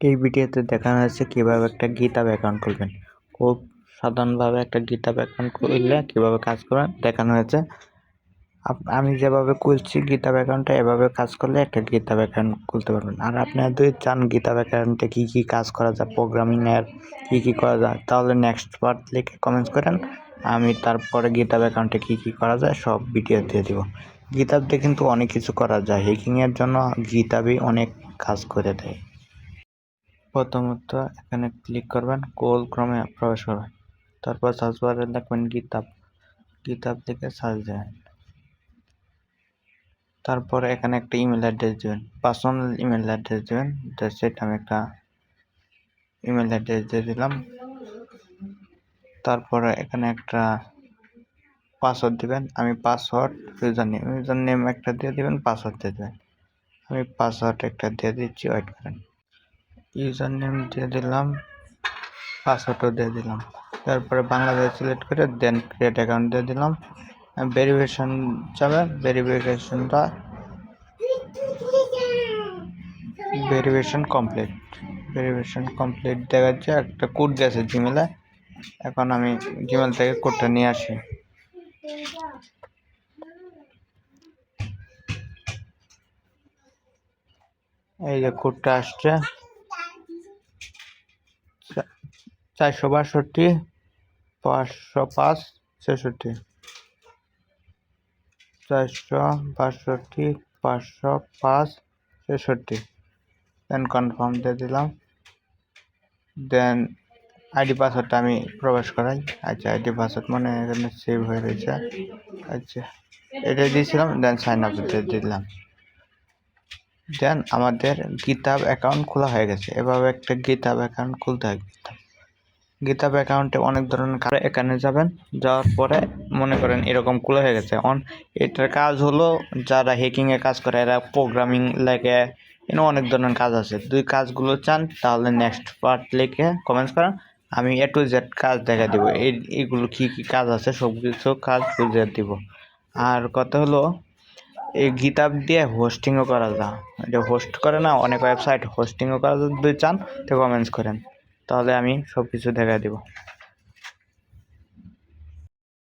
এই ভিডিওতে দেখানো হয়েছে কীভাবে একটা গিতাব অ্যাকাউন্ট খুলবেন। খুব সাধারণভাবে একটা গিতাব অ্যাকাউন্ট খুললে কীভাবে কাজ করবেন দেখানো হয়েছে। আমি যেভাবে খুলছি গিতাব অ্যাকাউন্টে এভাবে কাজ করলে একটা গিতাব অ্যাকাউন্ট খুলতে পারবেন। আর আপনারা যদি চান গিতাব অ্যাকাউন্টে কী কী কাজ করা যায় প্রোগ্রামিং এর কী কী করা যায়, তাহলে নেক্সট পার্ট লিখে কমেন্টস করেন। আমি তারপরে গিতাব অ্যাকাউন্টে কী কী করা যায়, সব ভিডিও দিয়ে দিব। দিয়ে কিন্তু অনেক কিছু করা যায়। হ্যাকিংয়ের জন্য গিতাবই অনেক কাজ করে দেয়। প্রথমত এখানে ক্লিক করবেন গোল ক্রমে প্রবেশ করবেন তারপর সার্চ বারে লিখবেন গিতাব গিতাব থেকে সার্চ দেবেন তারপরে এখানে একটা ইমেল অ্যাড্রেস দেবেন। পার্সোনাল ইমেল অ্যাড্রেস দেবেন। সেট আমি একটা ইমেল অ্যাড্রেস দিয়ে দিলাম। তারপরে এখানে একটা পাসওয়ার্ড দিবেন। আমি password user name user name একটা দিয়ে দিবেন পাসওয়ার্ড দিয়ে দেবেন। আমি পাসওয়ার্ড একটা দিয়ে দিচ্ছি ওয়েট করেন। ইউজার নেম দিয়ে দিলাম, পাসওয়ার্ডও দিয়ে দিলাম। তারপরে বাংলাদেশ সিলেক্ট করে দেন ক্রিয়েট অ্যাকাউন্ট দিয়ে দিলাম। ভেরিফিকেশন যাবে ভেরিফিকেশনটা ভেরিফিকেশন কমপ্লিট ভেরিফিকেশন কমপ্লিট দেখাচ্ছে, একটা কোড গেছে জিমেলে এখন আমি জিমেল থেকে কোডটা নিয়ে আসি। এই যে কোডটা আসছে। চারশো বাষট্টি, পাঁচশো পাঁচ, ছেষট্টি। চারশো বাষট্টি, পাঁচশো পাঁচ, ছেষট্টি। দেন কনফার্ম দিয়ে দিলাম। দেন আইডি পাসওয়ার্ডটা আমি প্রবেশ করাই। আচ্ছা আইডি পাসওয়ার্ড মানে এখানে সেভ হয়ে রয়েছে আচ্ছা এটা দিয়েছিলাম দেন সাইন আপ দিয়ে দিলাম। দেন আমাদের গিতাব অ্যাকাউন্ট খোলা হয়ে গেছে। এভাবে একটা গিতাব অ্যাকাউন্ট খুলতে হয়। গিতাব অ্যাকাউন্টে অনেক ধরনের কাজ এখানে যাবেন, যাওয়ার পরে মনে করেন এরকম খোলা হয়ে গেছে। অন এটার কাজ হলো যারা হ্যাকিংয়ে কাজ করে, এরা প্রোগ্রামিং লেগে এখানে অনেক ধরনের কাজ আছে। দুই কাজগুলো চান, তাহলে নেক্সট পার্ট লিখে কমেন্টস করেন, আমি এ টু জেড কাজ দেখা দিব। এই এইগুলো কী কী কাজ আছে? সব কিছু কাজ বুঝিয়ে দিব। আর কথা হলো, এই গিতাব দিয়ে হোস্টিংও করা যায়। এটা হোস্ট করে না, অনেক ওয়েবসাইট হোস্টিংও করা যদি চান, তো কমেন্টস করেন। তাহলে আমি সব কিছু দেখা দিব।